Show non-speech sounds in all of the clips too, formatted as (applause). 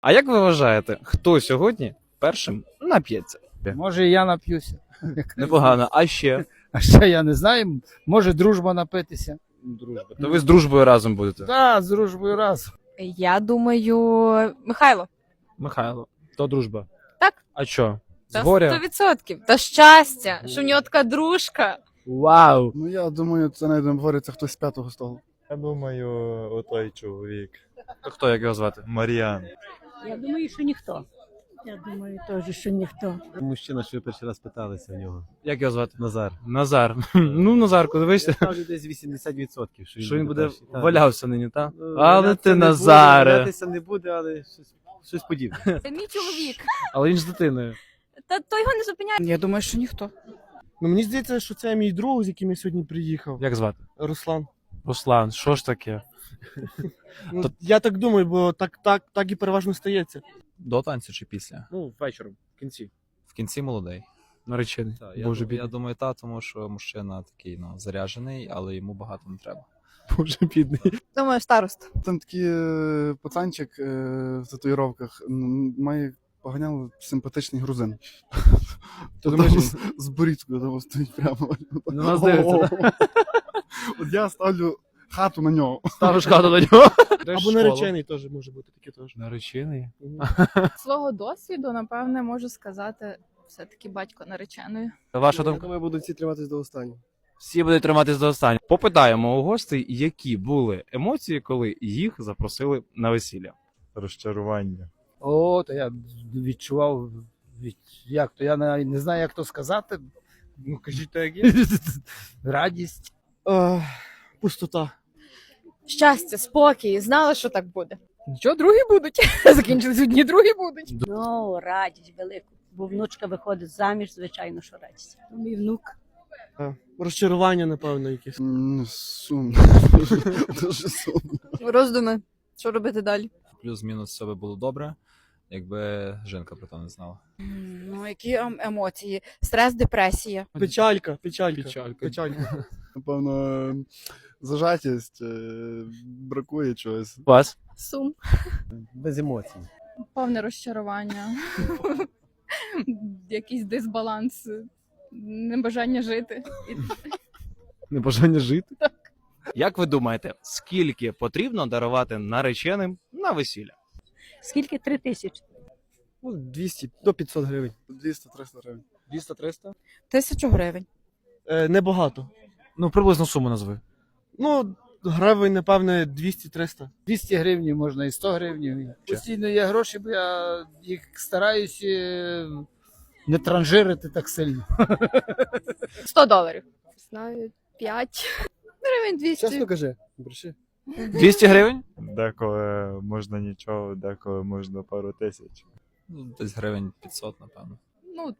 А як ви вважаєте, хто сьогодні першим нап'ється? Може, і я нап'юся. Непогано, а ще (laughs) А ще я не знаю. Може, дружба напитися. дружба. То ви з дружбою разом будете? Так, з дружбою раз. Я думаю, Михайло. Михайло, то дружба. Так. А що? З Та горя? 100%. Та щастя, що в нього така дружка. Вау! Ну я думаю, це не говориться хтось з п'ятого столу. Я думаю, отой чоловік. То хто, як його звати? Мар'ян. Я думаю, що ніхто. Я думаю, теж, що ніхто. Мужчина, що ви перший раз питалися в нього. Як його звати? Назар. Назар. (laughs) Ну, Назарку, дивися, Ставлю десь 80%, що він, що він буде перший. Так. валявся нині, так? Ну, Але валятися ти не буде, Назаре. Валятися не буде, але щось, щось подібне. (laughs) Це мій чоловік. Але він ж з дитиною. Та то його не зупиняє. Я думаю, що ніхто. Ну мені здається, що це мій друг, з яким я сьогодні приїхав. Як звати? Руслан. Руслан, що ж таке? Ну, То- Я так думаю, бо так, так, так і переважно стається. До танцю чи після? Ну, вечором, в кінці. В кінці молодий. Наречений. Так, я, Боже дум- я думаю, та, тому що мужчина такий ну, заряджений, але йому багато не треба. Боже бідний. Думаю, старост. Там такий е, пацанчик е, в татуїровках м, має поганяв симпатичний грузин. То думаєш, там з, з борідкою там стоїть прямо. На нас дивиться, От я ставлю хату на нього. Ставиш хату на нього. Або наречений теж може бути таке теж. Наречений? (laughs) Свого досвіду, напевне, можу сказати, все-таки батько нареченої. Ваша думка? думаю, будуть всі триматись до останнього. Всі будуть триматись до останнього. Попитаємо у гостей, які були емоції, коли їх запросили на весілля. Розчарування. О, то я відчував. Від... Як то? Я не, не знаю, як то сказати. Ну, кажіть, то як є. (laughs) Радість. Е, пустота. Щастя, спокій, знала, що так буде. Нічого, другі будуть. (laughs) Закінчились одні, другі будуть. Ну, радість велику. Бо внучка виходить заміж, звичайно, що радість. Мій внук. Е, розчарування, напевно, якесь. Сумно. (laughs) Дуже сумно. Роздуми. Що робити далі? Плюс-мінус все би було добре, якби жінка про то не знала. Ну, які ем- емоції? Стрес, депресія. Печалька, печалька. Печалька. Печалька. Напевно, зажатість, е, бракує чогось. Вас? Сум. Без емоцій. Повне розчарування. (laughs) Якийсь дисбаланс. Небажання жити. Небажання жити? Як ви думаєте, скільки потрібно дарувати нареченим на весілля? Скільки? Три тисячі. Ну, 200 до 500 гривень. 200-300 гривень. 200-300? Тисячу гривень. Е, небагато. Ну, приблизно суму назви. Ну, гривень, напевне, 200-300. 200 гривень, можна і 100 гривень. Постійно є гроші, бо я їх стараюся не транжирити так сильно. (laughs) 100 доларів. Знаю, 5. Гривень 200. Чесно кажи, бреши. 200 гривень? Деколи можна нічого, деколи можна пару тисяч. Ну, десь гривень 500, напевно. Ну,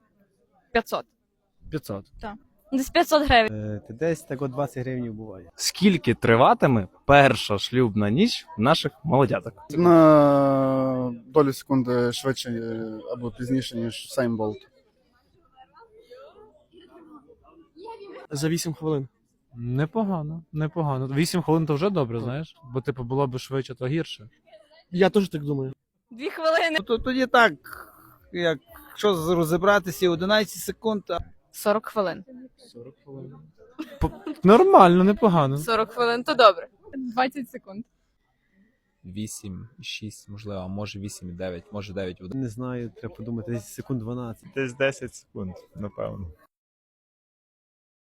500. 500. Десь 500 гривень. Е, ти десь так от 20 гривень буває. Скільки триватиме перша шлюбна ніч наших молодяток? На долю секунди швидше е, або пізніше, ніж Сейм Болт. За 8 хвилин. Непогано, непогано. 8 хвилин то вже добре, знаєш? Бо типу було б швидше, то гірше. Я теж так думаю. Дві хвилини. То тоді так, якщо розібратися 11 секунд, 40 хвилин. 40 хвилин. Нормально, непогано. 40 хвилин, то добре. 20 секунд. 8, 6, можливо, а може 8 і 9, може 9 в Не знаю, треба подумати, десь секунд 12. Десь 10 секунд, напевно.